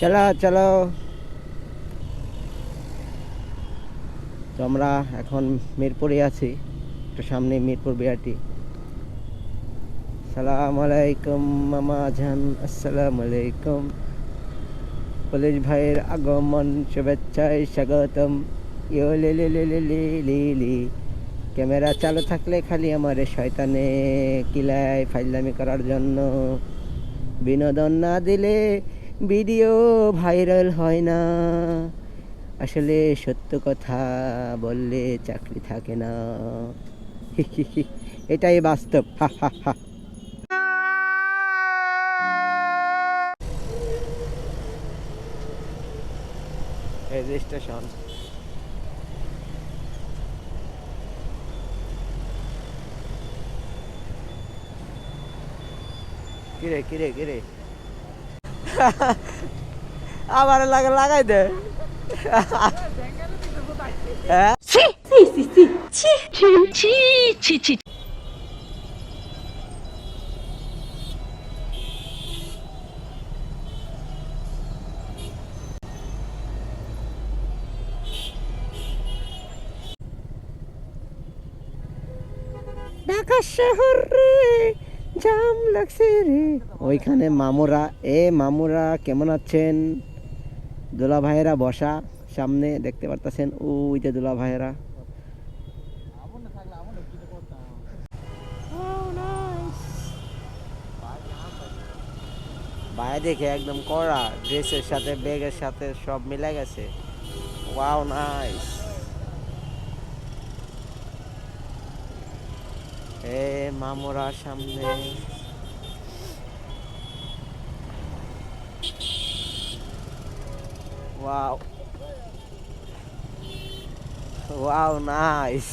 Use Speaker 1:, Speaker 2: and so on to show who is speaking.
Speaker 1: চালাও চালাও তো আমরা এখন মিরপুরে আছি তো সামনে মিরপুর বিআরটি। সালাম আলাইকুম, মামা জান, আসসালাম আলাইকুম। পুলিশ ভাইয়ের আগমন শুভেচ্ছায় স্বাগতম। ইয়ে লি লি লি লি লি। ক্যামেরা চালু থাকলে খালি আমার শয়তানে কিলায় ফাইলামি করার জন্য। বিনোদন না দিলে ভিডিও ভাইরাল হয় না। আসলে সত্য কথা বললে চাকরি থাকে না। এটাই বাস্তব। হা কিরে কিরে কিরে আবার লাগা লাগাই দে। হ্যাঁ? ঢাকা শহর রে। জাম লাগছে রে। ওইখানে মামুরা, এ মামুরা কেমন আছেন? দোলা ভাইয়েরা বসা, সামনে দেখতে পারতেছেন। ওই যে দোলা ভাইয়েরা। বাইরে দেখে একদম কড়া ড্রেসের সাথে ব্যাগের সাথে সব মিলে গেছে। ওয়াও নাইস এ মামরা সামনে। ওয়াও। Wow nice.